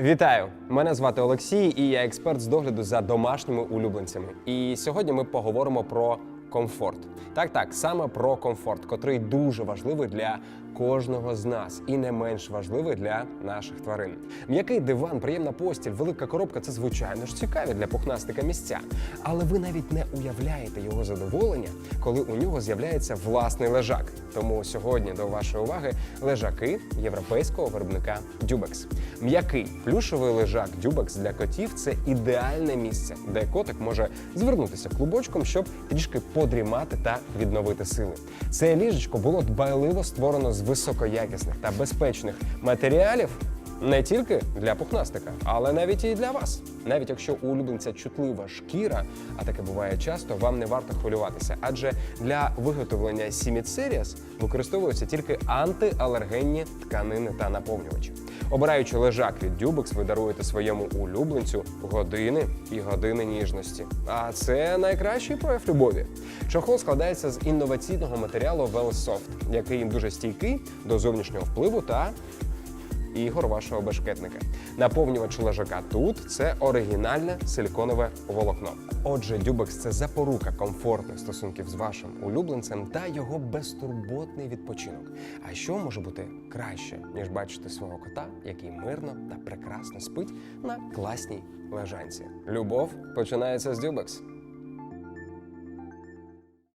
Вітаю! Мене звати Олексій, і я експерт з догляду за домашніми улюбленцями. І сьогодні ми поговоримо про комфорт. Так, так, саме про комфорт, котрий дуже важливий для кожного з нас і не менш важливий для наших тварин. М'який диван, приємна постіль, велика коробка це звичайно ж цікаві для пухнастика місця. Але ви навіть не уявляєте його задоволення, коли у нього з'являється власний лежак. Тому сьогодні до вашої уваги лежаки європейського виробника Dubex. М'який плюшовий лежак Dubex для котів це ідеальне місце, де котик може звернутися клубочком, щоб трішки подрімати та відновити сили. Це ліжечко було дбайливо створено з високоякісних та безпечних матеріалів. Не тільки для пухнастика, але навіть і для вас. Навіть якщо улюбленця чутлива шкіра, а таке буває часто, вам не варто хвилюватися, адже для виготовлення Series використовуються тільки антиалергенні тканини та наповнювачі. Обираючи лежак від Дюбекс, ви даруєте своєму улюбленцю години і години ніжності. А це найкращий прояв любові. Чохол складається з інноваційного матеріалу Velsoft, який дуже стійкий до зовнішнього впливу та ігор вашого бешкетника. Наповнювач лежака тут це оригінальне силіконове волокно. Отже, Дюбекс це запорука комфортних стосунків з вашим улюбленцем та його безтурботний відпочинок. А що може бути краще, ніж бачити свого кота, який мирно та прекрасно спить на класній лежанці? Любов починається з Дюбекс.